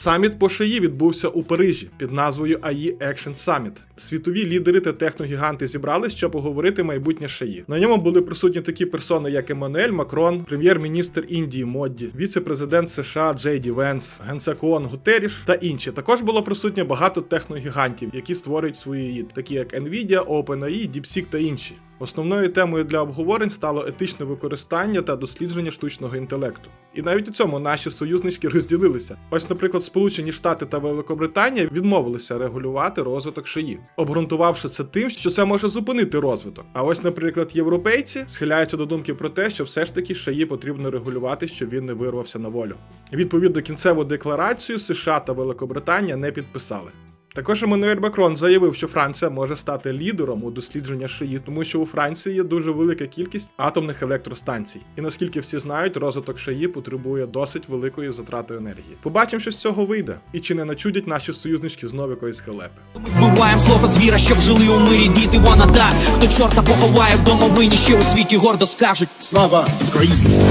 Саміт по шиї відбувся у Парижі під назвою AI Action Summit. Світові лідери та техногіганти зібрались, щоб оговорити майбутнє шиї. На ньому були присутні такі персони, як Еммануель Макрон, прем'єр-міністр Індії Модді, віце-президент США Джей Ді Венс, генсек ООН Гутеріш та інші. Також було присутнє багато техногігантів, які створюють свої ІД, такі як Nvidia, OpenAI, DeepSeek та інші. Основною темою для обговорень стало етичне використання та дослідження штучного інтелекту. І навіть у цьому наші союзнички розділилися. Ось, наприклад, Сполучені Штати та Великобританія відмовилися регулювати розвиток шиї, обґрунтувавши це тим, що це може зупинити розвиток. А ось, наприклад, європейці схиляються до думки про те, що все ж таки шиї потрібно регулювати, щоб він не вирвався на волю. Відповідно, кінцеву декларацію США та Великобританія не підписали. Також Еммануель Макрон заявив, що Франція може стати лідером у дослідженні шиї, тому що у Франції є дуже велика кількість атомних електростанцій. І наскільки всі знають, розвиток шиї потребує досить великої затрати енергії. Побачимо, що з цього вийде, і чи не начудять наші союзнички знову якоїсь халепи. Вбиваємо слово звіра, щоб жили у мирі діти вона да. Хто чорта поховає в домовині, ще у світі гордо скажуть. Слава Україні!